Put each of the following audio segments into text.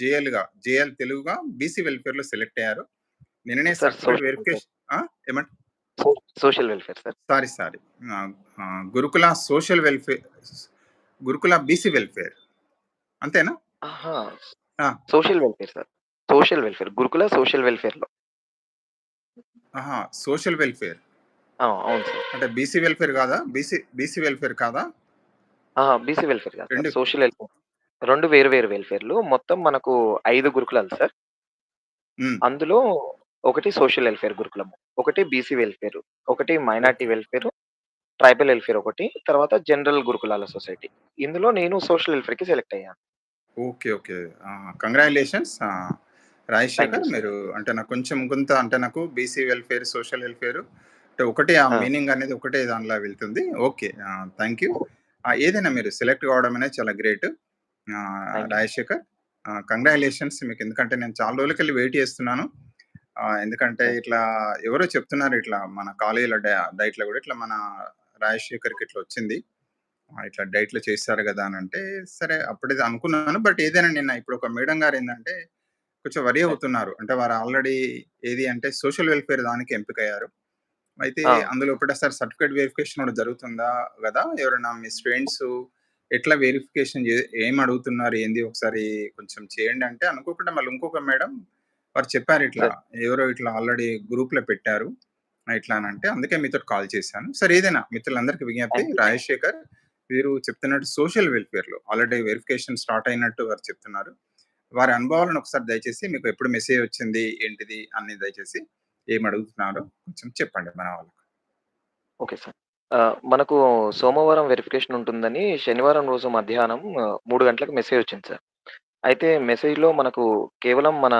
జేఎల్‌గా JL తెలుగుగా BC వెల్ఫేర్‌లో select అయ్యారు. నిన్ననే sir certificate social welfare. Verification ఆ! ఏమంట so social welfare sir. Sorry, sorry. గురుకుల సోషల్ వెల్ఫేర్ గురుకుల బీసీ వెల్ఫేర్. అంతేనా? Social welfare sir. Social welfare. గురుకుల సోషల్ వెల్ఫేర్‌లో. ఆహా! Social welfare. అవును సార్. అంటే బీసీ వెల్ఫేర్ కాదా? బీసీ బీసీ వెల్ఫేర్ కాదా? బీసీ వెల్ఫేర్ కాదు సోషల్ వెల్ఫేర్. 2 వేరు వేరు వెల్ఫేర్‌లు. మొత్తం మనకు 5 గురుకులాలు సార్. హ్మ్. అందులో ఒకటి సోషల్ వెల్ఫేర్ గురుకులం. ఒకటి బీసీ వెల్ఫేర్. ఒకటి మైనారిటీ. వెల్ఫేర్. ట్రైబల్ వెల్ఫేర్ ఒకటి. తర్వాత జనరల్ గురుకులాల సొసైటీ. ఇందులో నేను సోషల్ వెల్ఫేర్‌కి సెలెక్ట్ అయ్యాను. ఓకే. ఓకే. ఆ! కంగ్రాచ్యులేషన్స్. You Rajasekhar sir. మీరు అంటే నాకు కొంచెం కొంత అంటే నాకు బీసీ వెల్ఫేర్, సోషల్ వెల్ఫేర్ అంటే ఒకటే ఆ ఆ! మీనింగ్ అనేది ఒకటే దానిలా వెళ్తుంది. ఓకే. Thank you. ఏదైనా మీరు సెలెక్ట్ కావడం అనేది చాలా గ్రేట్. రాజశేఖర్ ఆహ్, కంగ్రాచ్యులేషన్స్ మీకు ఎందుకంటే నేను చాలా రోజులకెళ్ళి వెయిట్ చేస్తున్నాను. ఎందుకంటే. ఇట్లా ఎవరో చెప్తున్నారు ఇట్లా మన కాలేజీలో డ డైట్‌లో కూడా ఇట్లా మన రాజశేఖర్‌కి ఇట్లా వచ్చింది. ఇట్లా డైట్‌లో చేశారు కదా! అనంటే సరే అప్పుడే అనుకున్నాను. బట్ ఏదైనా నిన్న ఇప్పుడు ఒక మేడం గారు ఏందంటే కొంచెం వరీ. అవుతున్నారు. అంటే వారు ఆల్రెడీ ఏది అంటే సోషల్ వెల్ఫేర్ దానికి ఎంపికయ్యారు. అయితే! అందులో ఒకటేసారి సర్టిఫికేట్ వెరిఫికేషన్ కూడా జరుగుతుందా గదా! ఎవరైనా మీ స్టూడెంట్స్ ఎట్లా వెరిఫికేషన్ ఏం అడుగుతున్నారు ఏంది ఒకసారి కొంచెం చేయండి అంటే అనుకోకుండా మళ్ళీ ఇంకొక మేడం వారు చెప్పారు ఇట్లా. ఎవరో ఇట్లా ఆల్రెడీ గ్రూప్‌లో పెట్టారు. ఆహ్, ఇట్లా అనంటే అందుకే మీతోటి కాల్ చేశాను. సరే ఏదైనా మిత్రులందరికి విజ్ఞప్తి. రాజశేఖర్ వీరు చెప్తున్నట్టు సోషల్ వెల్ఫేర్‌లో ఆల్రెడీ వెరిఫికేషన్ స్టార్ట్ అయినట్టు వారు చెప్తున్నారు. వారి అనుభవాలను ఒకసారి దయచేసి మీకు ఎప్పుడు మెసేజ్ వచ్చింది ఏంటిది అని దయచేసి ఏమి అడుగుతున్నారో కొంచెం చెప్పండి మన వాళ్ళకి. Okay sir. మనకు సోమవారం వెరిఫికేషన్ ఉంటుందని శనివారం రోజు మధ్యాహ్నం 3 గంటలకు మెసేజ్ వచ్చింది సార్. అయితే మెసేజ్‌లో మనకు కేవలం మన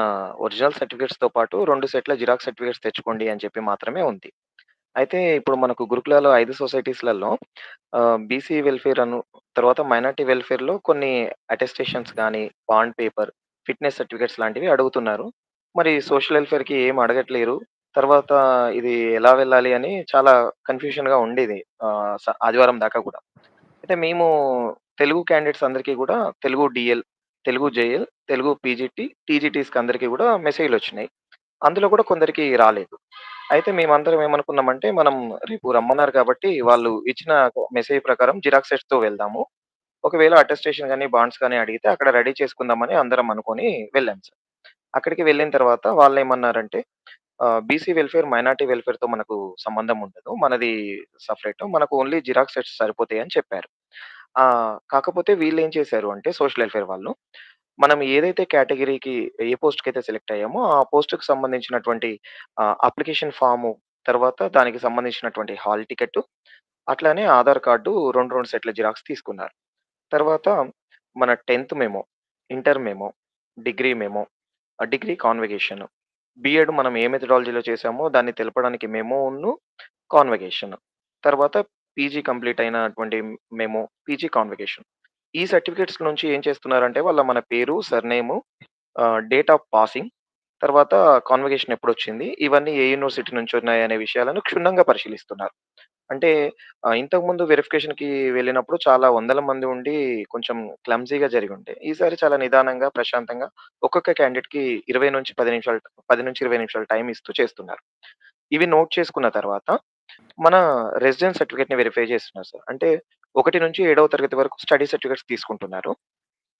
ఒరిజినల్ సర్టిఫికేట్స్‌తో పాటు 2 సెట్ల జిరాక్స్ సర్టిఫికేట్స్ తెచ్చుకోండి అని చెప్పి మాత్రమే ఉంది. అయితే ఇప్పుడు మనకు గురుకులాలో 5 సొసైటీస్‌లలో ఆహ్, బీసీ వెల్ఫేర్ అను తర్వాత మైనారిటీ వెల్ఫేర్‌లో కొన్ని అటెస్టేషన్స్ కానీ బాండ్ పేపర్, ఫిట్‌నెస్ సర్టిఫికేట్స్ లాంటివి అడుగుతున్నారు. మరి సోషల్ వెల్ఫేర్‌కి ఏమి అడగట్లేరు. తర్వాత ఇది ఎలా వెళ్ళాలి అని చాలా కన్‌ఫ్యూషన్‌గా ఉండేది. ఆహ్, స ఆదివారం దాకా కూడా. అయితే మేము తెలుగు క్యాండిడేట్స్ అందరికీ కూడా Telugu DL, Telugu JL, Telugu PGT, టీజీటీస్‌కి అందరికి కూడా మెసేజ్‌లొచ్చినాయి. అందులో కూడా కొందరికి రాలేదు. అయితే మేమందరం ఏమనుకున్నామంటే మనం రేపు రమ్మన్నారు కాబట్టి వాళ్ళు ఇచ్చిన మెసేజ్ ప్రకారం జిరాక్స్ సెట్స్‌తో వెళ్దాము. ఒకవేళ అటెస్టేషన్ గాని, బాండ్స్ గాని అడిగితే అక్కడ రెడీ చేసుకుందామని అందరం అనుకోని వెళ్ళాం సార్. అక్కడికి వెళ్ళిన తర్వాత వాళ్ళేమన్నారంటే ఆహ్, బీసీ వెల్ఫేర్, మైనారిటీ వెల్ఫేర్‌తో మనకు సంబంధం ఉండదు. మనది సపరేట్ మనకు ఓన్లీ జిరాక్స్ సెట్స్ సరిపోతాయి అని చెప్పారు. కాకపోతే కాకపోతే వీళ్ళేం చేశారు అంటే సోషల్ వెల్ఫేర్ వాళ్ళు, మనం ఏదైతే కేటగరీకి ఏ పోస్ట్‌కైతే సెలెక్ట్ అయ్యామో ఆ పోస్ట్‌కి సంబంధించినటువంటి ఆహ్, అప్లికేషన్ ఫాము, తర్వాత దానికి సంబంధించినటువంటి హాల్ టికెట్టు, అట్లానే ఆధార్ కార్డు 2, 2 సెట్ల జిరాక్స్ తీసుకున్నారు. తర్వాత మన 10థ్ memo, inter memo, degree memo, ఆహ్, డిగ్రీ కాన్వకేషన్, బీఎడ్ మనం ఏ మెథడాలజీలో చేసామో దాన్ని తెలపడానికి మెమోను, కాన్వకేషన్. తర్వాత పీజీ కంప్లీట్ అయినటువంటి మెమో, పీజీ కాన్వకేషన్. ఈ సర్టిఫికేట్స్ నుంచి ఏం చేస్తున్నారంటే వాళ్ళ మన పేరు, సర్‌నేము, ఆహ్, డేట్ ఆఫ్ పాసింగ్, తర్వాత కాన్వకేషన్ ఎప్పుడొచ్చింది, ఇవన్నీ ఏ యూనివర్సిటీ నుంచి ఉన్నాయనే విషయాలను క్షుణ్ణంగా పరిశీలిస్తున్నారు. అంటే ఆహ్, ఇంతకుముందు వెరిఫికేషన్‌కి వెళ్ళినప్పుడు చాలా వందల మంది ఉండి కొంచెం క్లమ్జీగా జరిగుండే. ఈసారి చాలా నిదానంగా, ప్రశాంతంగా ఒక్కొక్క క్యాండిడేట్‌కి 20-10 నిమిషాలు 10-20 నిమిషాలు టైమ్ ఇస్తూ చేస్తున్నారు. ఇవి నోట్ చేసుకున్న తర్వాత మన రెసిడెన్స్ సర్టిఫికేట్‌ని వెరిఫై చేస్తున్నారు సార్. అంటే 1-7వ తరగతి వరకు స్టడీ సర్టిఫికేట్స్ తీసుకుంటున్నారు.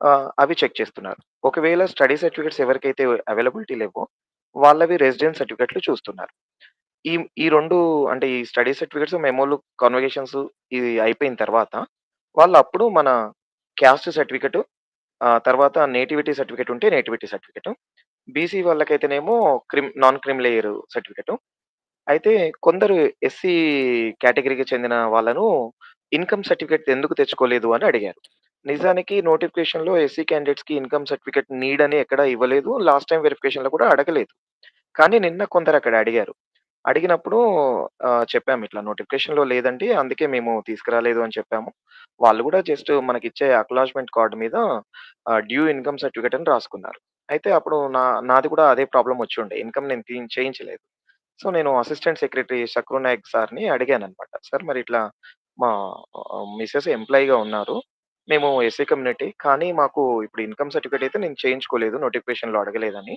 ఆహ్, అవి చెక్ చేస్తున్నారు. ఒకవేళ స్టడీ సర్టిఫికేట్స్ ఎవరికైతే అవైలబిలిటీ లేవో వాళ్ళవి రెసిడెన్స్ సర్టిఫికేట్‌లు చూస్తున్నారు. ఈ ఈ 2 అంటే ఈ స్టడీ సర్టిఫికేట్స్, మెమోలు, కాన్వకేషన్స్ ఇది అయిపోయిన తర్వాత వాళ్ళప్పుడు మన క్యాస్ట్ సర్టిఫికేట్ ఆహ్, తర్వాత నేటివిటీ సర్టిఫికేట్ ఉంటే nativity certificate. BC వాళ్ళకైతేనేమో cream non creamy layer certificate. అయితే కొందరు ఎస్సీ కేటగరీకి చెందిన వాళ్ళను ఇన్‌కమ్ సర్టిఫికేట్ ఎందుకు తెచ్చుకోలేదు అని అడిగారు. నిజానికి నోటిఫికేషన్‌లో ఎస్సీ క్యాండిడేట్స్‌కి ఇన్‌కమ్ సర్టిఫికేట్ నీడ్ అని ఎక్కడ ఇవ్వలేదు. లాస్ట్ టైమ్ వెరిఫికేషన్‌లో కూడా అడగలేదు. కానీ నిన్న కొందరు అక్కడ అడిగారు. అడిగినప్పుడు ఆహ్, చెప్పాము ఇట్లా నోటిఫికేషన్‌లో లేదండి. అందుకే మేము తీసుకురాలేదు అని చెప్పాము. వాళ్ళు కూడా జస్ట్ మనకిచ్చే అక్నాలెడ్జ్‌మెంట్ కార్డ్ మీద ఆహ్, డ్యూ ఇన్‌కమ్ సర్టిఫికేట్ అని రాసుకున్నారు. అయితే అప్పుడు నా నాది కూడా అదే ప్రాబ్లమ్ వచ్చుండే. ఇన్‌కమ్ నేను తీన్ చేయించలేదు. సో, నేను అసిస్టెంట్ సెక్రటరీ షక్రు నాయక్ సార్‌ని అడిగాననమాట. సార్ మరి ఇట్లా మా ఆహ్, మిసెస్ ఎంప్లాయీగా ఉన్నారు. మేము ఎస్సీ కమ్యూనిటీ. కానీ మాకు ఇప్పుడు ఇన్‌కమ్ సర్టిఫికేట్ అయితే నేను చేయించుకోలేదు. నోటిఫికేషన్‌లో అడగలేదని.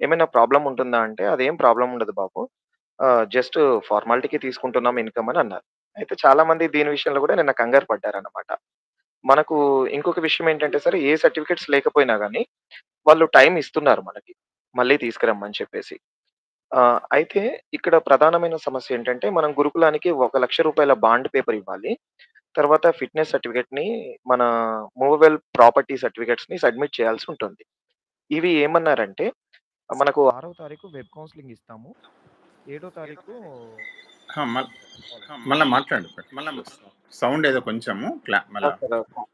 ఏమైనా ప్రాబ్లమ్ ఉంటుందా అంటే, "అదేం ప్రాబ్లమ్ ఉండదు బాబు. ఆహ్, జస్ట్ ఫార్మాలిటీకి తీసుకుంటున్నాం ఇన్‌కమ్" అని అన్నారు. అయితే చాలామంది దీని విషయంలో కూడా నిన్న కంగారు పడ్డారన్నమాట. మనకు ఇంకొక విషయం ఏంటంటే సరే ఏ సర్టిఫికేట్స్ లేకపోయినా గానీ, వాళ్ళు టైం ఇస్తున్నారు మనకి. మళ్ళీ తీసుకురమ్మని చెప్పేసి. అయితే ఇక్కడ ప్రధానమైన సమస్య ఏంటంటే, మనం గురుకులానికి ఒక రూ. 1,00,000 బాండ్ పేపర్ ఇవ్వాలి. తర్వాత ఫిట్‌నెస్ సర్టిఫికేట్‌ని మన మూవబుల్ ప్రాపర్టీ సర్టిఫికేట్స్‌ని సబ్మిట్ చేయాల్సి ఉంటుంది. ఇవి ఏమన్నారంటే, మనకు 6వ తారీఖు వెబ్ కౌన్సెలింగ్ ఇస్తాము. 7 తారీఖు మళ్ళా మాట్లాడు. మళ్ళా సౌండ్ ఏదో కొంచెము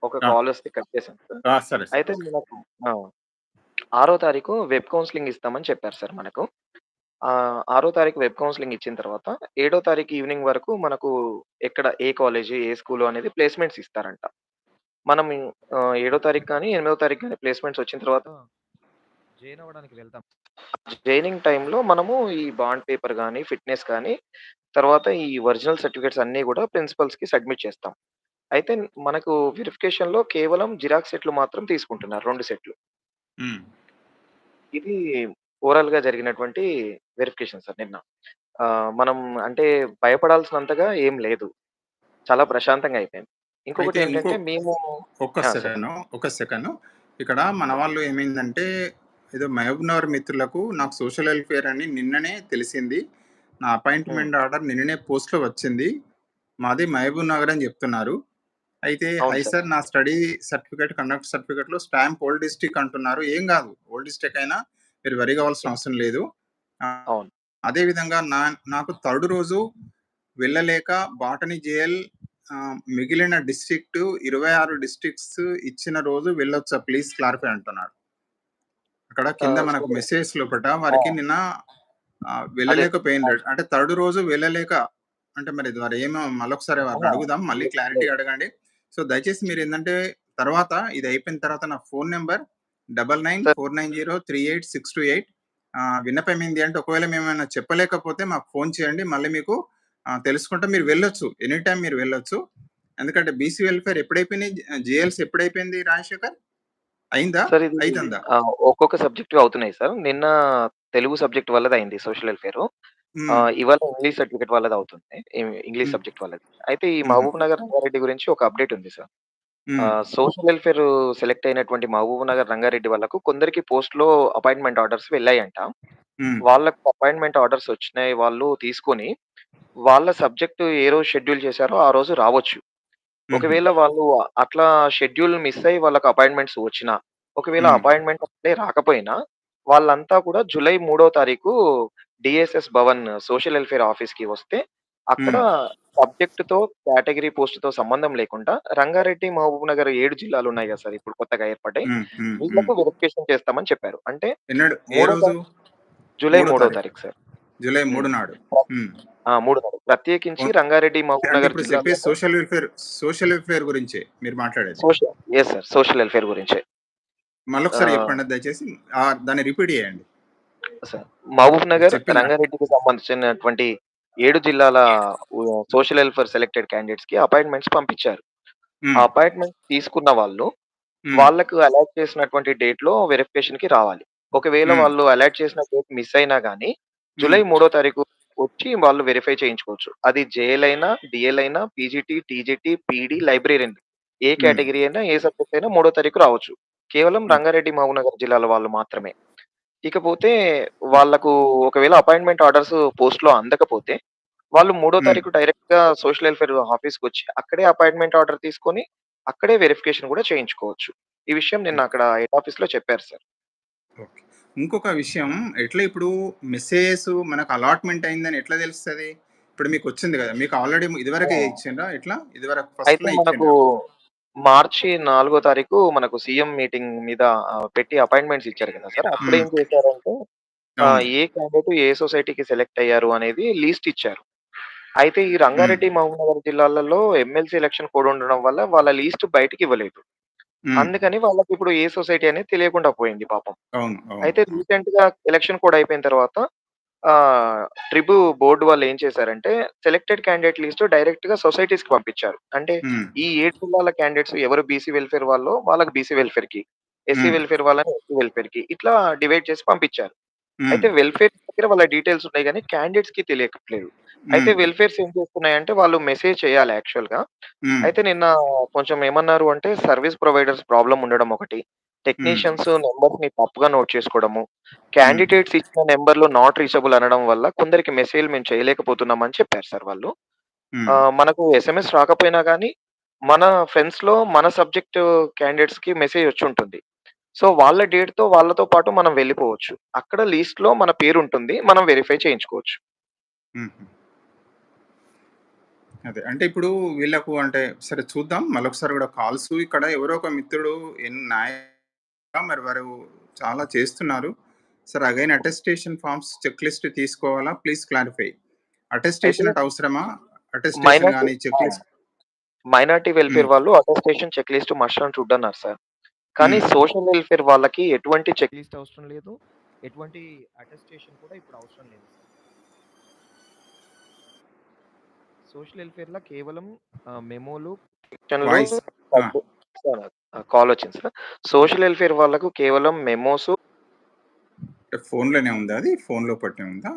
ఒక! కాల్ వస్తే కట్ చేశాను సార్. అయితే సరే. మనకు ఆ! 6వ తారీఖు వెబ్ కౌన్సెలింగ్ ఇస్తామని చెప్పారు సార్ మనకు. 6వ తారీఖు వెబ్ కౌన్సెలింగ్ ఇచ్చిన తర్వాత, 7వ తారీఖు ఈవినింగ్ వరకు మనకు ఎక్కడ ఏ కాలేజు, ఏ స్కూలు అనేది ప్లేస్‌మెంట్స్ ఇస్తారంట. మనం 7వ తారీఖు కానీ, 8వ తారీఖు గాని ప్లేస్‌మెంట్స్ వచ్చిన తర్వాత జాయిన్ అవ్వడానికి వెళ్తాం. జాయినింగ్ టైమ్‌లో మనము ఈ బాండ్ పేపర్ గాని, ఫిట్‌నెస్ కానీ, తర్వాత ఈ ఒరిజినల్ సర్టిఫికేట్స్ అన్నీ గూడా ప్రిన్సిపల్స్‌కి సబ్మిట్ చేస్తాం. అయితే మనకు వెరిఫికేషన్‌లో కేవలం జిరాక్స్ సెట్‌లు మాత్రం తీసుకుంటున్నారు 2 సెట్‌లు. హ్మ్. ఇది ఓవరాల్‌గా జరిగినటువంటి వెరిఫికేషన్ సార్ నిన్న. ఆహ్, మనం అంటే భయపడాల్సినంతగా ఏం లేదు. చాలా ప్రశాంతంగా అయిపోయింది. ఇంకొకటి అయితే ఇంకో ఏంటంటే మేము ఒక్క ఆ! చెప్పండి. సెకను, ఒక్క సెకను. ఇక్కడ మన వాళ్ళు ఏమైందంటే, ఏదో మహబూబ్‌నగర్ మిత్రులకు నాకు సోషల్ వెల్‌ఫేర్ అని నిన్ననే తెలిసింది. నా. అపాయింట్‌మెంట్ ఆర్డర్ నిన్ననే పోస్ట్‌లో వచ్చింది. మాది మహబూబ్‌నగర్ అని చెప్తున్నారు. అయితే "హై సార్. నా స్టడీ సర్టిఫికేట్, కండక్ట్ సర్టిఫికేట్‌లో స్టాంప్ ఓల్డ్ డిస్ట్రిక్ట్ అంటున్నారు." ఏం కాదు. ఓల్డ్ డిస్ట్రిక్ట్ అయినా మీరు వరి కావాల్సిన అవసరం లేదు. అదే విధంగా నా నాకు థర్డ్ రోజు వెళ్ళలేక బాటనీ జేఎల్ మిగిలిన డిస్ట్రిక్ట్ 26 డిస్ట్రిక్ట్స్ ఇచ్చిన రోజు వెళ్ళొచ్చా ప్లీజ్ క్లారిఫై అంటున్నాడు. అక్కడ కింద మనకు మెసేజ్ లోపట! వారికి నిన్న. అవును. అంటే థర్డ్ రోజు వెళ్ళలేక అంటే మరి మరి ఏమో మళ్ళొకసారి వారిని! అడుగుదాం. మళ్ళీ. క్లారిటీ. అడగండి. సో, దయచేసి మీరేందంటే తర్వాత ఇది అయిపోయిన తర్వాత నా ఫోను నంబర్ సార్ 9949038628 ఆహ్, విన్నపం ఏంది అంటే ఒకవేళ మేమేమైనా చెప్పలేకపోతే మాకు ఫోను చేయండి. మళ్ళీ మీకు తెలుసుకుంటే మీరు వెళ్ళొచ్చు. ఎనీ టైమ్ మీరు వెళ్ళొచ్చు. ఎందుకంటే బీసీ వెల్‌ఫేర్ ఎప్పుడైపోయినాయి? జేఎల్స్ ఎప్పుడైపోయింది రాజశేఖర్? అయిందా? సార్ ఇది అయితందా? ఆహ్, ఒక్కొక్క సబ్జెక్ట్‌వి అవుతున్నాయి సార్. నిన్న తెలుగు సబ్జెక్ట్ వాళ్ళదయింది సోషల్ వెల్‌ఫేరు. హ్మ్. ఆహ్, ఇవాళ ఇంగ్లీష్ సర్టిఫికేట్ వాళ్ళదవుతుంది. ఇ ఇంగ్లీష్ హ్మ్. సబ్జెక్ట్ వాళ్ళది. అయితే ఈ హుహు. మహబూబ్‌నగర్ రంగారెడ్డి గురించి ఒక అప్డేట్ ఉంది సార్. హ్మ్. ఆహ్, సోషల్ వెల్‌ఫేర్ సెలెక్ట్ అయినటువంటి మహబూబ్‌నగర్ రంగారెడ్డి వాళ్ళకు కొందరికి పోస్ట్‌లో అపాయింట్‌మెంట్ ఆర్డర్స్ వెళ్ళాయంట. హ్మ్. వాళ్ళకు అపాయింట్‌మెంట్ ఆర్డర్స్ వచ్చినాయి. వాళ్ళు తీసుకొని వాళ్ళ సబ్జెక్ట్ ఏ రోజు షెడ్యూల్ చేశారో ఆ రోజు రావచ్చు. హుహు. ఒకవేళ వాళ్ళు అట్లా షెడ్యూల్ మిస్ అయ్యి వాళ్ళకి అపాయింట్‌మెంట్స్ వచ్చినా, ఒకవేళ హ్మ్. అపాయింట్‌మెంట్ అప్పుడే రాకపోయినా, వాళ్ళంతా కూడా జులై 3 తారీఖు డీఎస్ఎస్ భవన్ సోషల్ వెల్‌ఫేర్ ఆఫీస్‌కి వస్తే, అక్కడ హ్మ్. సబ్జెక్ట్‌తో, కేటగరీ పోస్ట్‌తో సంబంధం లేకుండా రంగారెడ్డి, మహబూబ్‌నగర్ 7 జిల్లాలు ఉన్నాయి కదా సార్ ఇప్పుడు కొత్తగా ఏర్పడ్డాయి. హ్మ్. హ్మ్. హ్మ్. వీళ్ళకు వెరిఫికేషన్ చేస్తామని చెప్పారు. అంటే ఎన్నడు? ఏ మూడో రోజు? తారీఖు జులై 3 3 తారీఖు. తారీఖు సార్. జూలై హ్మ్. 3 నాడు. హ్మ్. ఆ! 3 తారీఖు. ప్రత్యేకించి! రంగారెడ్డి, అంటే మహబూబ్‌నగర్ ఇప్పుడు చెప్పేది జిల్లాలలో సోషల్ వెల్‌ఫేర్ సోషల్ వెల్‌ఫేర్ గురించే మీరు మాట్లాడేది. Social yes sir. Social welfare గురించే. మళ్ళొకసారి చెప్పండి దయచేసి. దాన్ని రిపీట్ చేయండి. సార్. మీరు మహబూబ్‌నగర్, చెప్పింది రంగారెడ్డికి సంబంధించినటువంటి 7 జిల్లాల సోషల్ వెల్‌ఫేర్ సెలెక్టెడ్ క్యాండిడేట్స్‌కి అపాయింట్‌మెంట్స్ పంపించారు. ఆ హ్మ్. అపాయింట్‌మెంట్స్ తీసుకున్న వాళ్ళు. వాళ్ళకు అలాట్ చేసినటువంటి డేట్‌లో వెరిఫికేషన్‌కి రావాలి. ఒకవేళ. వాళ్ళు అలాట్ చేసిన డేట్ మిస్ అయినా గాని, హ్మ్. జులై 3 తారీఖు వచ్చి వాళ్ళు వెరిఫై చేయించుకోవచ్చు. అది జేఎల్ అయినా, డీఎల్ అయినా, పీజీటీ, టీజీటీ, పీడీ, లైబ్రేరియన్ ఏ. కేటగరీ అయినా, ఏ సబ్జెక్ట్ అయినా 3 తారీఖు రావచ్చు. కేవలం హ్మ్. రంగారెడ్డి, మహబూబ్‌నగర్ జిల్లాల వాళ్ళు మాత్రమే. ఇకపోతే వాళ్ళకు ఒకవేళ అపాయింట్‌మెంట్ ఆర్డర్స్ పోస్ట్‌లో అందకపోతే, వాళ్ళు 3 హ్మ్. తారీఖు డైరెక్ట్‌గా సోషల్ వెల్‌ఫేర్ ఆఫీస్‌కొచ్చి అక్కడే అపాయింట్‌మెంట్ ఆర్డర్ తీసుకొని, అక్కడే వెరిఫికేషన్ కూడా చేయించుకోవచ్చు. ఈ విషయం నిన్న. అక్కడ హెడ్ ఆఫీస్‌లో చెప్పారు సార్. ఓకే. ఇంకొక విషయం ఎట్లా ఇప్పుడు మెసేజెస్ మనకు అలాట్‌మెంట్ అయిందని ఎట్లా తెలుస్తది? ఇప్పుడు మీకొచ్చింది గదా! మీకు ఆల్రెడీ ఇదివరకే! ఇచ్చిండ్రా ఎట్లా? ఇదివరకు ఫస్ట్‌లోనే మనకు? మార్చి 4 తారీఖు మనకు సీఎం మీటింగ్ మీద పెట్టి అపాయింట్‌మెంట్స్ ఇచ్చారు కదా సార్! అప్పుడేం చేశారంటే ఆహ్, అవును. ఏ క్యాండిడేట్ ఏ సొసైటీకి సెలెక్ట్ అయ్యారు అనేది లిస్ట్ ఇచ్చారు. అయితే ఈ. రంగారెడ్డి, మహబూబ్‌నగర్ జిల్లాలలో ఎమ్మెల్సీ ఎలక్షన్ కోడ్ ఉండడం వల్ల వాళ్ళ లిస్ట్ బయటికివ్వలేదు. హ్మ్. అందుకని వాళ్ళకిప్పుడు ఏ సొసైటీ అనేది తెలియకుండా పోయింది పాపం. అవును. అవును. అయితే అవును. రీసెంట్‌గా ఎలక్షన్ కోడ్ అయిపోయిన తర్వాత ఆహ్, ట్రిబు బోర్డ్ వాళ్ళు ఏం చేశారంటే సెలెక్టెడ్ క్యాండిడేట్ లిస్ట్ డైరెక్ట్‌గా సొసైటీస్‌కి పంపించారు. అంటే హ్మ్. ఈ 7 జిల్లాల క్యాండిడేట్స్ ఎవరు బీసీ వెల్‌ఫేర్ వాళ్ళో వాళ్ళకి బీసీ వెల్‌ఫేర్‌కి, ఎస్సీ హ్మ్. వెల్‌ఫేర్ వాళ్ళని ఎస్సీ వెల్‌ఫేర్‌కి ఇట్లా డివైడ్ చేసి పంపించారు. అయితే హ్మ్. వెల్‌ఫేర్ దగ్గర వాళ్ళ డీటెయిల్స్ ఉన్నాయి గానీ క్యాండిడేట్స్‌కి తెలియట్లేదు. అయితే. వెల్‌ఫేర్స్ ఏం చేస్తున్నాయంటే వాళ్ళు మెసేజ్ చేయాలి యాక్చువల్‌గా. హ్మ్. అయితే నిన్న కొంచెం ఏమన్నారు అంటే సర్విస్ ప్రొవైడర్స్ ప్రాబ్లమ్ ఉండడం ఒకటి. టెక్నీషియన్స్ నంబర్స్‌ని తప్పుగా నోట్ చేసుకోవడము. క్యాండిడేట్స్ ఇచ్చిన నంబర్‌లో నాట్ రీచబుల్ అనడం వల్ల కొందరికి మెసేజ్‌లు మేము చేయలేకపోతున్నాం అని చెప్పారు సార్ వాళ్ళు. మనకు ఎస్ఎంఎస్ రాకపోయినా గానీ మన ఫ్రెండ్స్‌లో మన సబ్జెక్ట్ క్యాండిడేట్స్‌కి మెసేజ్ వచ్చుంటుంది. సో వాళ్ళ డేట్‌తో వాళ్ళతో పాటు మనం వెళ్ళిపోవచ్చు. అక్కడ లిస్ట్‌లో మన పేరుంటుంది. మనం వెరిఫై చేయించుకోవచ్చు. అదే. అంటే ఇప్పుడు వీళ్ళకు అంటే సరే చూద్దాం. మళ్ళొకసారి గూడా కాల్సు ఇక్కడ ఎవరో ఒక మిత్రుడు ఎన్ నాయ మరి వారు చాలా చేస్తున్నారు. Sir again attestation forms check list తీసుకోవాలా? Please clarify. అయితే అటెస్టేషన్ అంటే అవసరమా? అటెస్టేషన్ మైనారిటీ గాని చెక్! లిస్ట్ మైనారిటీ హ్మ్. వెల్‌ఫేర్ వాళ్ళు అటెస్టేషన్ చెక్ లిస్ట్ మస్ట్ అన్నారు సార్. కానీ హ్మ్. సోషల్ వెల్‌ఫేర్ వాళ్ళకి ఎటువంటి చెక్ లిస్ట్ అవసరం లేదు. ఎటువంటి అటెస్టేషన్ కూడా ఇప్పుడు అవసరం లేదు సోషల్ వెల్‌ఫేర్‌లో కేవలం ఆహ్, మెమోలు, ఆ! Sub sir. సోషల్ వెల్‌ఫేర్ వాళ్ళకు కేవలం మెమోసు అంటే ఫోన్‌లోనే ఉందా అది? ఫోన్‌లో పట్టే ఉందా?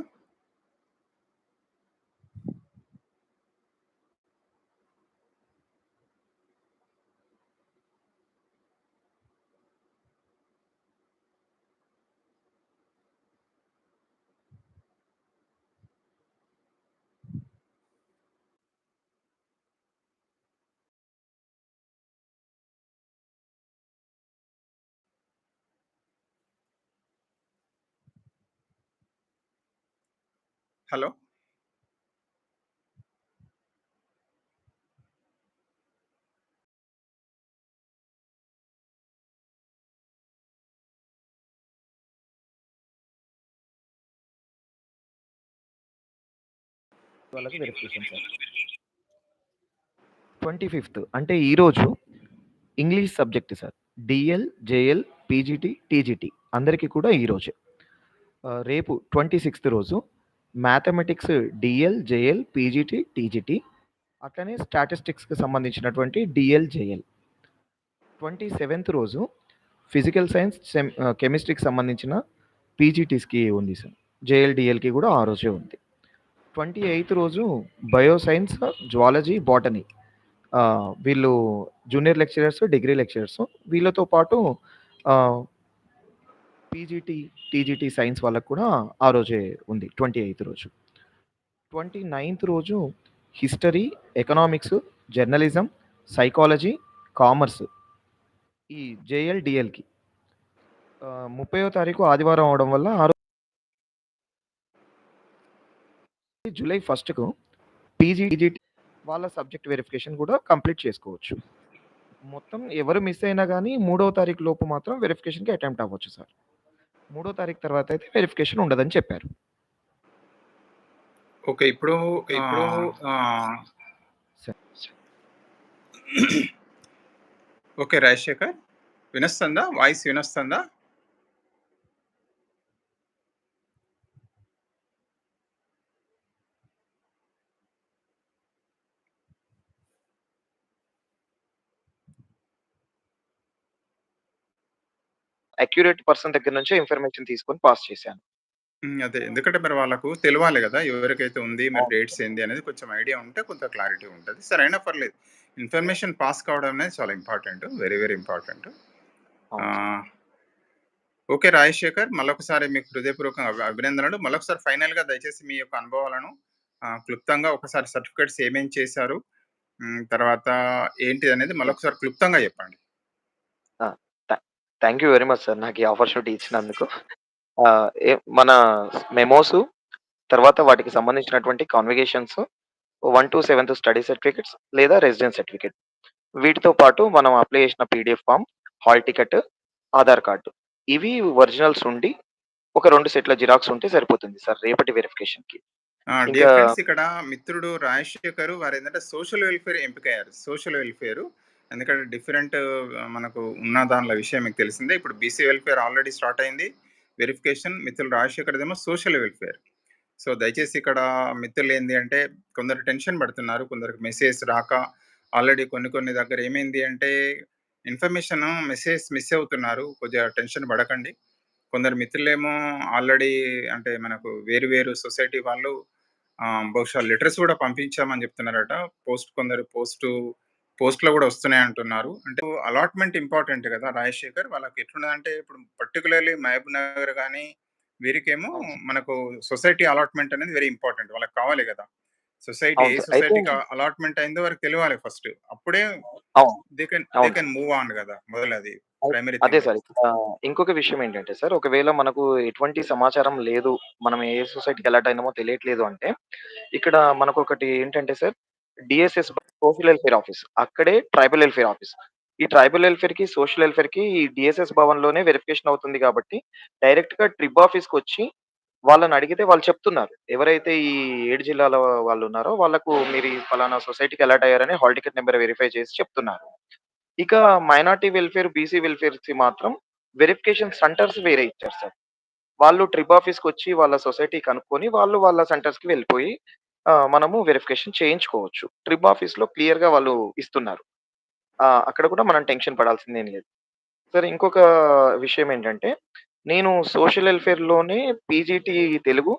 హలో? వాళ్ళకి వెరిఫికేషన్ సార్. 25థ్ అంటే ఈరోజు English subject sir. DL, JL, PGT, TGT అందరికీ కూడా ఈరోజే. రేపు రేపు 26థ్ రోజు mathematics DL, JL, PGT, TGT అట్లనే స్టాటిస్టిక్స్‌కి సంబంధించినటువంటి డిఎల్ జేఎల్. 27థ్ రోజు ఫిజికల్ సైన్స్, సెమ్ కెమిస్ట్రీకి సంబంధించిన పీజీటీస్‌కి ఉంది సార్. జేఎల్డిఎల్కి కూడా ఆ రోజే ఉంది. 28థ్ రోజు బయో సైన్స్, జువాలజీ, బాటనీ వీళ్ళు జూనియర్ లెక్చరర్స్, డిగ్రీ లెక్చరర్స్ వీళ్ళతో పాటు పీజీటీ, టీజీటీ సైన్స్ వాళ్ళకి కూడా ఆ రోజే ఉంది 28థ్ రోజు. 29థ్ రోజు history, economics, journalism, psychology, commerce ఈ జేఎల్, డీఎల్‌కి. ఆహ్, 30వ తారీఖు ఆదివారం అవడం వల్ల ఆ రోజు జూలై ఫస్ట్‌కు పీజీ, వాళ్ళ సబ్జెక్ట్ వెరిఫికేషన్ కూడా కంప్లీట్ చేసుకోవచ్చు. మొత్తం ఎవరు మిస్ అయినా కానీ మూడవ తారీఖు లోపు మాత్రం వెరిఫికేషన్‌కి అటెంప్ట్ అవ్వచ్చు సార్. మూడో తారీఖు తర్వాత అయితే వెరిఫికేషన్ ఉండదని చెప్పారు. ఓకే. ఇప్పుడు ఇప్పుడు ఓకే. రాజశేఖర్ వినొస్తుందా? వాయిస్ వినొస్తుందా? అక్యురేట్ పర్సన్ దగ్గర నుంచే ఇన్ఫర్మేషన్ తీసుకొని పాస్ చేశాను. అదే. ఎందుకంటే మరి వాళ్ళకు తెలవాలి గదా! ఎవరికైతే ఉంది మరి. డేట్స్ ఏంది అనేది కొంచెం ఐడియా ఉంటే కొంత క్లారిటీ ఉంటది. సరే అయినా పర్లేదు. ఇన్ఫర్మేషన్ పాస్ కావడం అనేది చాలా ఇంపార్టెంట్. Very, very important. అవును సార్. ఆహ్ ఓకే. రాజశేఖర్ మళ్ళొకసారి మీకు హృదయపూర్వకంగా అభి అభినందనలు. మళ్ళొకసారి ఫైనల్‌గా దయచేసి మీ యొక్క అనుభవాలను క్లుప్తంగా ఒకసారి సర్టిఫికేట్స్ ఏమేం చేశారు? తర్వాత ఏంటిదనేది మళ్ళొకసారి క్లుప్తంగా చెప్పండి. ఆ! థా thank you very much sir. నాకు ఈ ఆపర్చునిటీ ఇచ్చినందుకు. ఏ మన మెమోసు, తర్వాత వాటికి సంబంధించినటువంటి కాన్వగేషన్స్ 1-7థ్ స్టడీ సర్టిఫికేట్స్ లేదా రెసిడెన్స్ సర్టిఫికేట్. వీటితో పాటు మనం అప్లై చేసిన PDF form, hall ticket, Aadhaar card. ఇవి ఒరిజినల్స్ ఉండి ఒక 2 సెట్ల జిరాక్స్ ఉంటే సరిపోతుంది సార్ రేపటి! ఇంకా డియర్ ఫ్రెండ్స్ ఇక్కడ మిత్రుడు రాజశేఖర్ వారేంటంటే సోషల్ వెల్‌ఫేర్ ఎంపికయ్యారు. Social welfare. ఎందుకంటే డిఫరెంట్ మనకు ఉన్న దానిలో విషయం మీకు తెలిసిందే. ఇప్పుడు బీసీ వెల్‌ఫేర్ ఆల్రెడీ స్టార్ట్ అయింది. వెరిఫికేషన్ మిత్రులు రాజశేఖర్‌దేమో సోషల్ వెల్‌ఫేర్. సో, దయచేసి ఇక్కడ మిత్రులేంది అంటే కొందరు టెన్షన్ పడుతున్నారు. కొందరికి మెసేజ్ రాక ఆల్రెడీ కొన్ని కొన్ని దగ్గర ఏమైంది అంటే ఇన్ఫర్మేషన్ మెసేజ్ మిస్ అవుతున్నారు. కొద్దిగా టెన్షన్ పడకండి. కొందరు మిత్రులేమో ఆల్రెడీ అంటే మనకు వేరు వేరు సొసైటీ వాళ్ళు బహుశా లెటర్స్ కూడా పంపించామని చెప్తున్నారట. పోస్ట్ కొందరు పోస్టు పోస్ట్‌లో కూడా వస్తున్నాయంటున్నారు. అంటే అలాట్‌మెంట్ ఇంపార్టెంట్ కదా! రాజశేఖర్ వాళ్ళకి ఎట్లున్నదంటే ఇప్పుడు పర్టిక్యులర్‌లీ మహబూబ్ నగర్ గాని వీరికేమో. మనకు సొసైటీ అలాట్‌మెంట్ అనేది వెరీ ఇంపార్టెంట్. వాళ్ళకి కావాలి కదా! సొసైటీ ఏ సొసైటీకి అలాట్‌మెంట్ అయిందో వారికి తెలవాలి ఫస్ట్. అప్పుడే. They can they can. Move on కదా! మొదలది అదే సార్. ఇంకొక విషయం ఏంటంటే సార్, ఒకవేళ మనకు ఎటువంటి సమాచారం లేదు. మనం ఏ సొసైటీకి అలర్ట్ అయినామో తెలియట్లేదు అంటే, ఇక్కడ మనకొకటి ఏంటంటే sir, DSS social welfare office. అక్కడే ట్రైబల్ వెల్ఫేర్ ఆఫీస్. ఈ ట్రైబల్ వెల్ఫేర్కి సోషల్ వెల్ఫేర్‌కి ఈ భవన్లోనే వెరిఫికేషన్ అవుతుంది కాబట్టి, డైరెక్ట్గా ట్రిబ్ ఆఫీస్కి వచ్చి వాళ్ళని అడిగితే వాళ్ళు చెప్తున్నారు. ఎవరైతే ఈ ఏడు జిల్లాల వాళ్ళున్నారో వాళ్ళకు మీరు ఈ పలానా సొసైటీకి అలర్ట్ అయ్యారని హాల్ టికెట్ నెంబర్ వెరిఫై చేసి చెప్తున్నారు. ఇక మైనార్టీ వెల్ఫేర్, బీసీ వెల్ఫేర్కి మాత్రం వెరిఫికేషన్ సెంటర్స్ వేరే ఇచ్చారు సార్. వాళ్ళు ట్రిబ్ ఆఫీస్‌కొచ్చి వాళ్ళ సొసైటీ కనుక్కొని వాళ్ళు వాళ్ళ సెంటర్స్‌కి వెళ్ళిపోయి మనము వెరిఫికేషన్ చేయించుకోవచ్చు. ట్రిప్ ఆఫీస్‌లో క్లియర్‌గా వాళ్ళు ఇస్తున్నారు. ఆ! అక్కడ కూడా మనం టెన్షన్ పడాల్సిందేం లేదు. సార్ ఇంకొక విషయం ఏంటంటే, నేను సోషల్ వెల్ఫేర్‌లోనే పీజీటీ తెలుగు,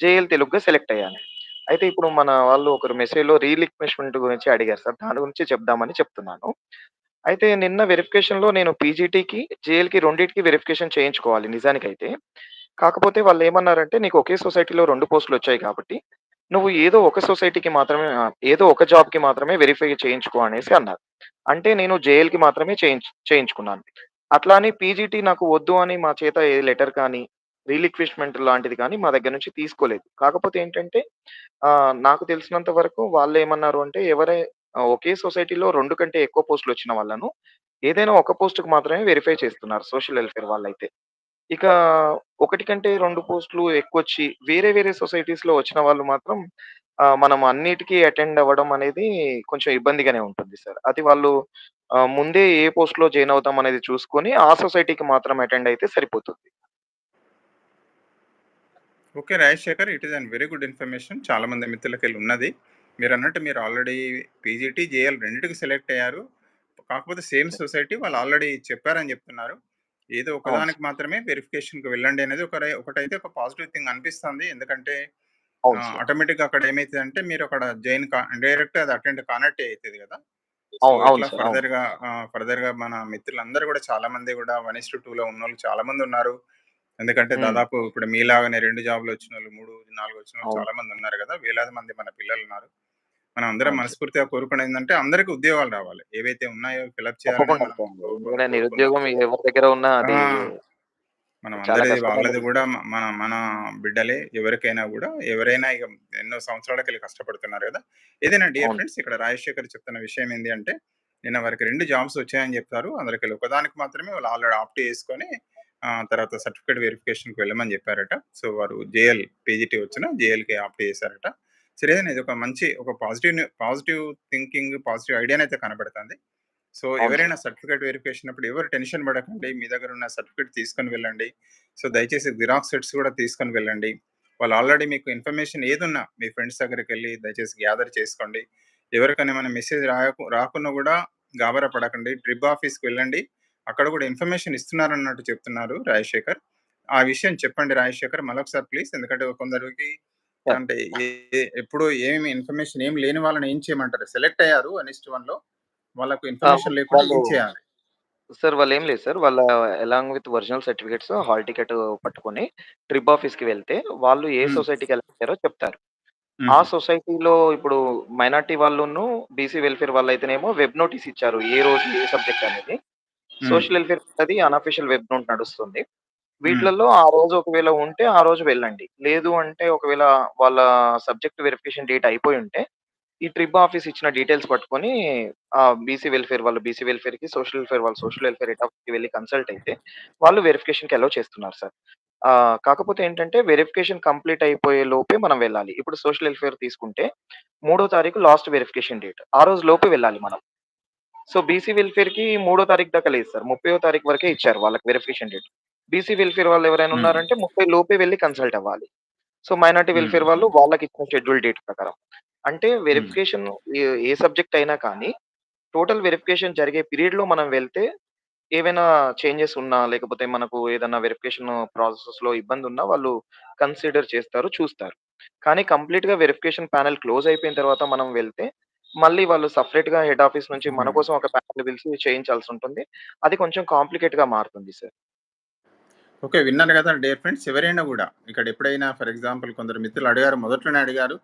జేఎల్ తెలుగుగా సెలెక్ట్ అయ్యాను. అయితే ఇప్పుడు మన వాళ్ళు ఒకరు మెసేజ్‌లో రీలిక్విష్మెంట్ గురించి అడిగారు సార్. దాని గురించి చెప్దామని చెప్తున్నాను. అయితే నిన్న వెరిఫికేషన్‌లో నేను పీజీటీకి, జేఎల్‌కి రెండిటికి వెరిఫికేషన్ చేయించుకోవాలి నిజానికైతే. కాకపోతే వాళ్ళేమన్నారంటే, "నీకు ఒకే సొసైటీలో 2 పోస్టులొచ్చాయి కాబట్టి, నువ్వు ఏదో ఒక సొసైటీకి మాత్రమే ఏదో ఒక జాబ్‌కి మాత్రమే వెరిఫై చేయించుకో" అనేసి అన్నారు. అంటే నేను జేఎల్‌కి మాత్రమే చేయించు చేయించుకున్నాను. అట్లా అని పీజీటీ నాకు వద్దు అని మా చేత ఏ లెటర్ కానీ, రీలిక్విష్మెంట్ లాంటిది కానీ మా దగ్గర నుంచి తీసుకోలేదు. కాకపోతే ఏంటంటే నాకు తెలిసినంత వరకు వాళ్ళు ఏమన్నారు అంటే, ఎవరై ఒకే సొసైటీలో రెండు కంటే ఎక్కువ పోస్టులొచ్చిన వాళ్ళను, ఏదైనా ఒక పోస్టుకు మాత్రమే వెరిఫై చేస్తున్నారు సోషల్ వెల్ఫేర్ వాళ్ళైతే. ఇక 1 కంటే 2 పోస్టులు ఎక్కువొచ్చి వేరే వేరే సొసైటీస్‌లో వచ్చిన వాళ్ళు మాత్రం ఆహ్, మనం అన్నిటికి అటెండ్ అవ్వడం అనేది కొంచెం ఇబ్బందిగానే ఉంటుంది సార్. అది వాళ్ళు ఆహ్, ముందే ఏ పోస్ట్‌లో జాయిన్ అవుతాం అనేది చూసుకొని, ఆ సొసైటీకి మాత్రం అటెండ్ అయితే సరిపోతుంది. Okay. Rajasekhar it is an very good information. చాలా మంది మిత్రులకెళ్ళి ఉన్నది. మీరన్నట్టు మీరు ఆల్రెడీ పీజీటీ, జేఎల్ రెండిటికి సెలెక్ట్ అయ్యారు. కాకపోతే సేమ్ సొసైటీ వాళ్ళు ఆల్రెడీ చెప్పారని చెప్తున్నారు. ఏదో ఒకదానికి. మాత్రమే వెరిఫికేషన్‌కి వెళ్ళండి అనేది ఒక ఒకటైతే ఒక పాజిటివ్ థింగ్ అనిపిస్తుంది. ఎందుకంటే సార్. ఆటోమేటిక్‌గా అక్కడ ఏమైతదంటే మీరు అక్కడ జాయిన్ కా డైరెక్ట్ అది అటెండ్ కానట్టే అయితది కదా! అవును. ఫర్దర్‌గా ఆహ్, ఫర్దర్‌గా మన మిత్రులందరూ కూడా చాలా మంది కూడా 1:2లో ఉన్నోళ్ళు చాలా మందున్నారు. ఎందుకంటే హ్మ్. దాదాపు ఇప్పుడు మీలాగానే 2 జాబ్‌లొచ్చినోళ్ళు, 3, 4 వచ్చినోళ్ళు అవును. చాలా మంది ఉన్నారు కదా! వేలాది మంది మన పిల్లలున్నారు. మనం అందరం. మనస్ఫూర్తిగా కోరుకునేదేందంటే అందరికి ఉద్యోగాలు రావాలి. ఏవైతే ఉన్నాయో ఫిలప్ కోరుకుందాం. నిరుద్యోగం ఎవరి దగ్గర ఉన్నా మనం అందరిది కష్టమైన వాళ్ళది మ మన మన బిడ్డలే ఎవరికైనా గూడా ఎవరైనా ఇగ ఎన్నో సంవత్సరాలకెళ్ళి కష్టపడుతున్నారు గదా! ఏదైనా డియర్. ఫ్రెండ్స్ ఇక్కడ రాజశేఖర్ చెప్తున్న విషయం ఏంది అంటే, నిన్న వారికి 2 జాబ్స్ వచ్చాయని జెప్తారు. అందులోకెళ్ళి ఒకదానికి మాత్రమే వాళ్ళు ఆల్రెడీ ఆప్ట్ చేసుకొని తర్వాత సర్టిఫికేట్ వెరిఫికేషన్‌కి వెళ్ళమని జెప్పారట. సో, వారు జేఎల్ పీజీటీ వచ్చిన జేఎల్‌కి ఆప్ట్ చేశారట. సరే ఏదైనా ఇదొక మంచి ఒక పాజిటివ్ పాజిటివ్ థింకింగ్, పాజిటివ్ ఐడియానైతే కనబడుతుంది. సో. ఎవరైనా సర్టిఫికేట్ వెరిఫికేషన్ అప్పుడు ఎవరు టెన్షన్ పడకండి. మీ దగ్గర ఉన్న సర్టిఫికేట్ తీసుకొని వెళ్ళండి. సో, దయచేసి జిరాక్స్ సెట్స్ కూడా తీసుకొని వెళ్ళండి. వాళ్ళు ఆల్రెడీ మీకు ఇన్ఫర్మేషన్ ఏదున్నా మీ ఫ్రెండ్స్ దగ్గరికెళ్ళి దయచేసి గ్యాదర్ చేసుకోండి. ఎవరికైనా ఏమైనా మెసేజ్ రాయకు రాకున్నా గూడా గాబరా పడకండి. ట్రిబ్ ఆఫీస్‌కి వెళ్ళండి. అక్కడ గూడా ఇన్ఫర్మేషన్ ఇస్తున్నారన్నట్టు చెప్తున్నారు రాజశేఖర్. ఆ విషయం చెప్పండి రాజశేఖర్ మళ్ళొకసారి ప్లీజ్. ఎందుకంటే కొందరికి. అంటే ఏ ఏ ఎప్పుడు ఏమి ఇన్ఫర్మేషన్ ఏమి లేని వాళ్ళని ఏం చేయమంటారు? సెలెక్ట్ అయ్యారు నెక్స్ట్ వన్‌లో. వాళ్ళకు ఆ! ఇన్ఫర్మేషన్ లేకుండా వాళ్ళు ఏం చేయాలి? సార్ వాళ్ళేం లేదు సార్. వాళ్ళ along with original certificates, hall ticket పట్టుకొని ట్రిబ్ ఆఫీస్‌కి వెళ్తే వాళ్ళు ఏ. సొసైటీకి ఎళ్ళారో చెప్తారు. ఆ. సొసైటీలో ఇప్పుడు మైనారిటీ వాళ్ళును, బీసీ వెల్ఫేర్ వాళ్ళైతేనేమో వెబ్ నోటీస్ ఇచ్చారు. ఏ రోజు ఏ సబ్జెక్ట్ అనేది. సోషల్ వెల్ఫేర్ అది అన్‌అఫిషియల్ వెబ్ నోట్ నడుస్తుంది. హ్మ్. వీట్లల్లో ఆ రోజు ఒకవేళ ఉంటే ఆ రోజు వెళ్ళండి. లేదు అంటే ఒకవేళ వాళ్ళ సబ్జెక్ట్ వెరిఫికేషన్ డేట్ అయిపోయుంటే ఈ ట్రిబ్ ఆఫీస్ ఇచ్చిన డీటెయిల్స్ పట్టుకొని ఆహ్, బీసీ వెల్ఫేర్ వాళ్ళు బీసీ వెల్ఫేర్‌కి, సోషల్ వెల్ఫేర్ వాళ్ళు సోషల్ వెల్ఫేర్ హెడ్ ఆఫీస్‌కి వెళ్ళి కన్సల్ట్ అయితే వాళ్ళు వెరిఫికేషన్‌కి అలౌ చేస్తున్నారు సార్. ఆహ్, కాకపోతే ఏంటంటే వెరిఫికేషన్ కంప్లీట్ అయిపోయే లోపే మనం వెళ్ళాలి. ఇప్పుడు సోషల్ వెల్ఫేర్ తీసుకుంటే మూడో తారీఖు లాస్ట్ వెరిఫికేషన్ డేట్. ఆ రోజు లోపే వెళ్ళాలి మనం. సో, బీసీ వెల్ఫేర్‌కి మూడో తారీఖు దాకా లేదు సార్. 30వ తారీఖు వరకే ఇచ్చారు వాళ్ళకి వెరిఫికేషన్ డేట్. బీసీ వెల్ఫేర్ వాళ్ళు ఎవరైనా. ఉన్నారంటే 30 లోపే వెళ్ళి కన్సల్ట్ అవ్వాలి. So, minority. వెల్ఫేర్ వాళ్ళు హ్మ్. వాళ్ళకిచ్చిన షెడ్యూల్ డేట్ ప్రకారం. అంటే. వెరిఫికేషన్ ఏ సబ్జెక్ట్ అయినా కానీ, టోటల్ వెరిఫికేషన్ జరిగే పీరియడ్‌లో మనం వెళ్తే, ఏవైనా చేంజెస్ ఉన్నా, లేకపోతే మనకు ఏదన్నా వెరిఫికేషన్ ప్రాసెసెస్‌లో ఇబ్బందున్నా వాళ్ళు కన్సిడర్ చేస్తారు, చూస్తారు. కానీ కంప్లీట్‌గా వెరిఫికేషన్ ప్యానెల్ క్లోజ్ అయిపోయిన తర్వాత మనం వెళ్తే, మళ్ళీ వాళ్ళు సెపరేట్‌గా హెడ్ ఆఫీస్ నుంచి మన. కోసం ఒక ప్యానెల్‌ని పిలిచి చేయించాల్సుంటుంది. అది కొంచెం కాంప్లికేట్‌గా మారుతుంది సార్. ఓకే. విన్నారు కదా డేర్ ఫ్రెండ్స్ ఎవరైనా కూడా ఇక్కడ ఎప్పుడైనా ఫర్ ఎగ్జాంపుల్ కొందరు మిత్రులు అడిగారు. మొదట్లోనే అడిగారు.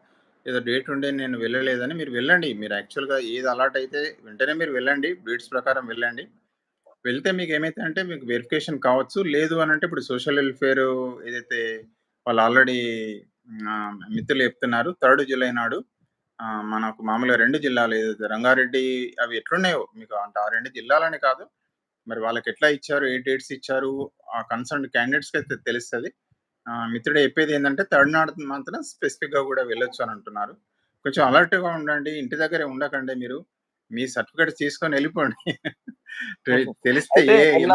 ఏదో డేట్ ఉండే నేను వెళ్ళలేదని. మీరు వెళ్ళండి. మీరు యాక్చువల్‌గా ఏది అలాట్ అయితే వెంటనే మీరు వెళ్ళండి. బీట్స్ ప్రకారం వెళ్ళండి. వెళ్తే మీకు ఏమైతే అంటే మీకు వెరిఫికేషన్ కావచ్చు. లేదు అని అంటే ఇప్పుడు సోషల్ వెల్ఫేర్ ఏదైతే వాళ్ళు ఆల్రెడీ మిత్రులు చెప్తున్నారు. థర్డ్ జూలై నాడు మనకు మామూలుగా రెండు జిల్లాలు ఏదైతే రంగారెడ్డి అవి ఎట్లున్నాయో మీకు అంటే ఆ రెండు జిల్లాలని కాదు. మరి వాళ్ళకెట్లా ఇచ్చారు? ఏ డేట్స్ ఇచ్చారు? ఆ కన్సర్న్డ్ క్యాండిడేట్స్‌కైతే తెలుస్తది. ఆహ్, మిత్రుడు చెప్పేదేందంటే థర్డ్ నాడు మాత్రం స్పెసిఫిక్‌గా గూడా వెళ్ళొచ్చు అని అంటున్నారు. కొంచెం అలర్ట్‌గా ఉండండి. ఇంటి దగ్గరే ఉండకండి మీరు. మీ సర్టిఫికేట్స్ తీసుకొని ఎళ్ళిపోండి. తె తెలిస్తే అయితే ఏ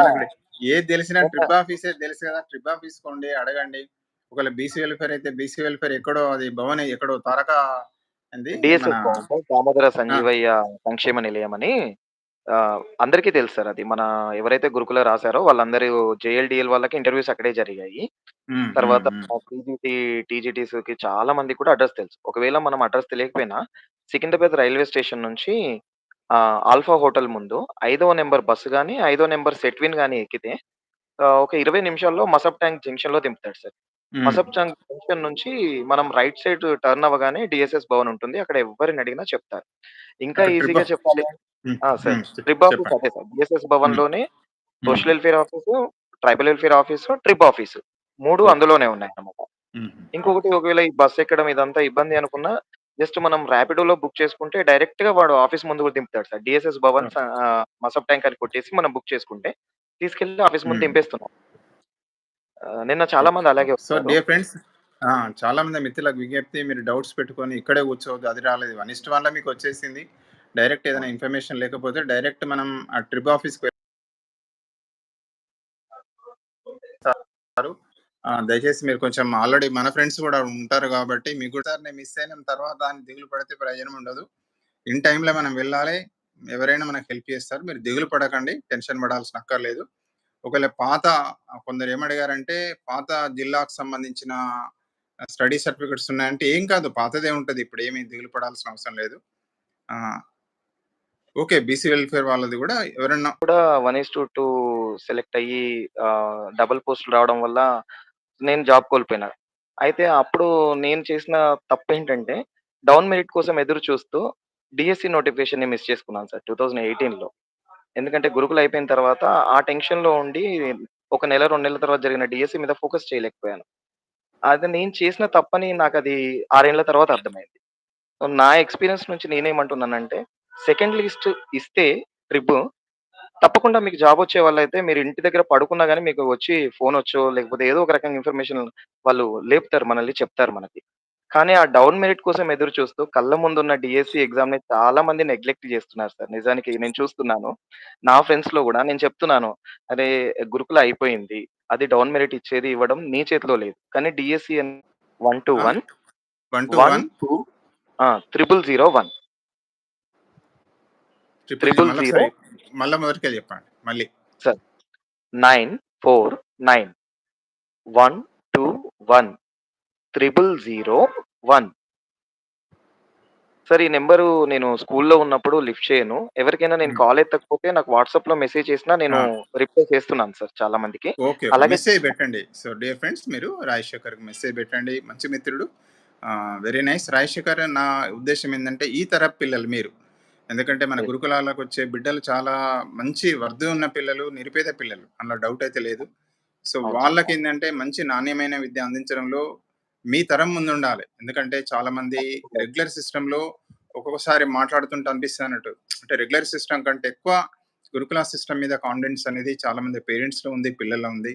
ఏది తెలిసినా ట్రిప్ ఆఫీసే తెలుసు గదా! ట్రిప్ ఆఫీస్‌కి పోండి అడగండి. ఒకవేళ బీసీ వెల్ఫేర్ అయితే బీసీ వెల్ఫేర్ ఎక్కడో అది భవని ఎక్కడో తారక. దామోదర ఆ! సంజీవయ్య సంక్షేమ నిలయం అని అందరికీ తెలుసు సార్ అది. మన ఎవరైతే గురుకుల రాసారో వాళ్ళందరూ జేఎల్‌డీఎల్ వాళ్ళకి ఇంటర్వ్యూస్ అక్కడే జరిగాయి. హ్మ్. హ్మ్. తర్వాత హ్మ్. పీజీటీ, టీజీటీస్‌కి చాలా మందికి కూడా అడ్రెస్ తెలుసు. ఒకవేళ మనం అడ్రెస్ తెలియకపోయినా సికింద్రాబాద్ రైల్వే స్టేషన్ నుంచి ఆహ్, ఆల్ఫా హోటల్ ముందు ఐదవ నంబర్ బస్సు గాని, ఐదో నంబర్ సెట్విన్ గాని ఎక్కితే ఆహ్, ఒక 20 నిమిషాల్లో మసబ్ ట్యాంక్ జంక్షన్‌లో దింపుతాడు సార్. హ్మ్. మసబ్ ట్యాంక్ జంక్షన్ నుంచి మనం రైట్ సైడ్ టర్న్ అవ్వగానే డీఎస్ఎస్ భవన్ ఉంటుంది. అక్కడ ఎవ్వరిని అడిగినా చెప్తారు. ఇంకా అటు ట్రిప్ ఈజీగా చెప్పాలి. ఆ! సార్. హ్మ్. చెప్ ట్రిప్ ఆఫీస్ చెప్పండి. అదే సార్. డీఎస్ఎస్ హ్మ్. భవన్‌లోనే హ్మ్. Social welfare office, tribal welfare office, trip office 3 okay. అందులోనే ఉన్నాయన్నమాట. హుహు. ఇంకొకటి ఒకవేళ ఈ బస్ ఎక్కడం ఇదంతా ఇబ్బంది అనుకున్నా జస్ట్ మనం ర్యాపిడోలో బుక్ చేసుకుంటే డైరెక్ట్‌గా వాడు ఆఫీస్ ముందు కూడా దింపుతాడు సార్. డీఎస్ఎస్ భవన్ స మసబ్ ట్యాంక్ అని కొట్టేసి మనం బుక్ చేసుకుంటే తీసుకెళ్ళి ఆఫీస్ ముందు హ్మ్. దింపేస్తున్నాం. నిన్న చాలా ఓకే. మంది అలాగే ఓకే. సో, వచ్చారు. Dear friends! చాలా మంది మిత్రులకు విజ్ఞప్తి మీరు డౌట్స్ పెట్టుకొని ఇక్కడే కూర్చోవద్దు. అది రాలేదు. వన్ ఈస్ట్ వన్‌లో మీకొచ్చేసింది. డైరెక్ట్ ఏదైనా ఇన్ఫర్మేషన్ లేకపోతే డైరెక్ట్ మనం ఆ ట్రిప్ ఆఫీస్‌కి దయచేసి మీరు కొంచెం ఆల్రెడీ మన ఫ్రెండ్స్ కూడా ఉంటారు కాబట్టి మీకు కూడా నేను మిస్ అయిన తర్వాత దాన్ని దిగులు పడితే ప్రయోజనం ఉండదు. ఇన్ టైంలో మనం వెళ్ళాలి. ఎవరైనా మనకు హెల్ప్ చేస్తారు. మీరు దిగులు పడకండి. టెన్షన్ పడాల్సిన అక్కర్లేదు. ఒకవేళ పాత కొందరు ఏమడిగారంటే పాత జిల్లాకు సంబంధించిన స్టడీ సర్టిఫికెట్స్ ఉన్నాయంటే ఏం కాదు పాతదే ఉంటుంది ఇప్పుడు ఏమీ దిగులు పడాల్సిన అవసరం లేదు. ఓకే. బీసీ వెల్ఫేర్ వాళ్ళది కూడా ఎవరన్నా కూడా 1:2 సెలెక్ట్ అయ్యి డబుల్ పోస్టులు రావడం వల్ల నేను జాబ్ కోల్పోయినా. అయితే అప్పుడు నేను చేసిన తప్పు ఏంటంటే డౌన్ మెరిట్ కోసం ఎదురు చూస్తూ డిఎస్సి నోటిఫికేషన్‌ని మిస్ చేసుకున్నాను సార్ 2018లో. ఎందుకంటే గురుకులు అయిపోయిన తర్వాత ఆ టెన్షన్‌లో ఉండి ఒక నెల, రెండు నెలల తర్వాత జరిగిన డిఎస్సి మీద ఫోకస్ చేయలేకపోయాను. అది నేను చేసిన తప్పని నాకు అది ఆరేళ్ళ తర్వాత అర్థమైంది. సో, నా ఎక్స్‌పీరియన్స్ నుంచి నేనేమంటున్నానంటే సెకండ్ లిస్ట్ ఇస్తే ట్రిప్ తప్పకుండా మీకు జాబొచ్చే వాళ్ళైతే మీరు ఇంటి దగ్గర పడుకున్నా గాని మీకు వచ్చి ఫోనొచ్చో, లేకపోతే ఏదో ఒక రకంగా ఇన్ఫర్మేషన్ వాళ్ళు లేపుతారు మనల్ని, చెప్తారు మనకి. కానీ ఆ డౌన్ మెరిట్ కోసం ఎదురు చూస్తూ కళ్ళ ముందున్న డీఎస్సీ ఎగ్జామ్‌ని చాలా మంది నెగ్లెక్ట్ చేస్తున్నారు సార్. నిజానికి నేను చూస్తున్నాను. నా ఫ్రెండ్స్‌లో గూడా నేను చెప్తున్నాను. అరే! గురుకుల అయిపోయింది. అది డౌన్ మెరిట్ ఇచ్చేది, ఇవ్వడం నీ చేతిలో లేదు. కానీ డీఎస్సీ అని ఆ! 121 121 12 ఆ! 0001 ట్రిపుల్ జీ 000 మళ్ళొకసారి మళ్ళా మొదటికెళ్ళి చెప్పండి. మళ్ళీ. సార్ 949 121 0001 సార్ ఈ నంబరు నేను స్కూల్‌లో ఉన్నప్పుడు లిఫ్ట్ చేయను. ఎవరికైనా నేను హ్మ్. కాల్ ఎత్తకపోతే నాకు వాట్సాప్‌లో మెసేజ్ చేసినా నేను ఆ! రిప్లై చేస్తున్నాను సార్ చాలా మందికి. అలాగే మెసేజ్ పెట్టండి. సో, డియర్ ఫ్రెండ్స్ మీరు రాజశేఖర్‌కి మెసేజ్ పెట్టండి. మంచి మిత్రుడు. Very nice. రాజశేఖర్ నా ఉద్దేశ్యం ఏందంటే ఈ తరపు పిల్లలు మీరు. ఎందుకంటే మన ఓకే. గురుకులాలకొచ్చే బిడ్డలు చాలా మంచి వర్ధి ఉన్న పిల్లలు, నిరుపేద పిల్లలు. అందులో డౌట్ అయితే లేదు. So, sir. వాళ్ళకేందంటే మంచి నాణ్యమైన విద్య అందించడంలో మీ తరం ముందుండాలి. ఎందుకంటే చాలామంది రెగ్యులర్ సిస్టమ్‌లో ఒక్కొక్కసారి మాట్లాడుతుంటే అనిపిస్తదన్నట్టు. అంటే రెగ్యులర్ సిస్టమ్ కంటే ఎక్కువ గురుకుల సిస్టమ్ మీద కాన్ఫిడెన్స్ అనేది చాలా మంది పేరెంట్స్‌లో ఉంది, పిల్లల్లో ఉంది.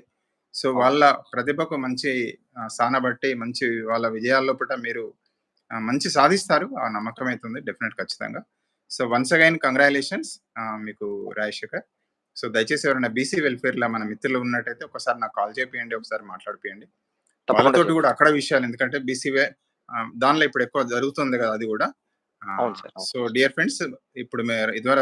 సో. వాళ్ళ ప్రతిభకు మంచి ఆహ్, సానబట్టి మంచి వాళ్ళ విజయాల లోపట మీరు మంచి సాధిస్తారు. ఆ నమ్మకం అయితే ఉంది. డెఫినెట్ ఖచ్చితంగా. సో, వన్స్ అగైన్ కంగ్రాచ్యులేషన్స్ ఆహ్, మీకు రాజశేఖర్. సో, దయచేసి ఎవరైనా బీసీ వెల్ఫేర్‌లో మన మిత్రులు ఉన్నట్టయితే ఒకసారి నాకు కాల్ చేపియండి. ఒకసారి మాట్లాడిపియండి. చెప్తాను. గూడా అక్కడ విషయాలు ఎందుకంటే ఆహ్, దానిలో ఇప్పుడు ఎక్కువ జరుగుతుంది గదా! అది. అవును. సో డియర్ ఫ్రెండ్స్ ఇప్పుడు మీరు ఇదివర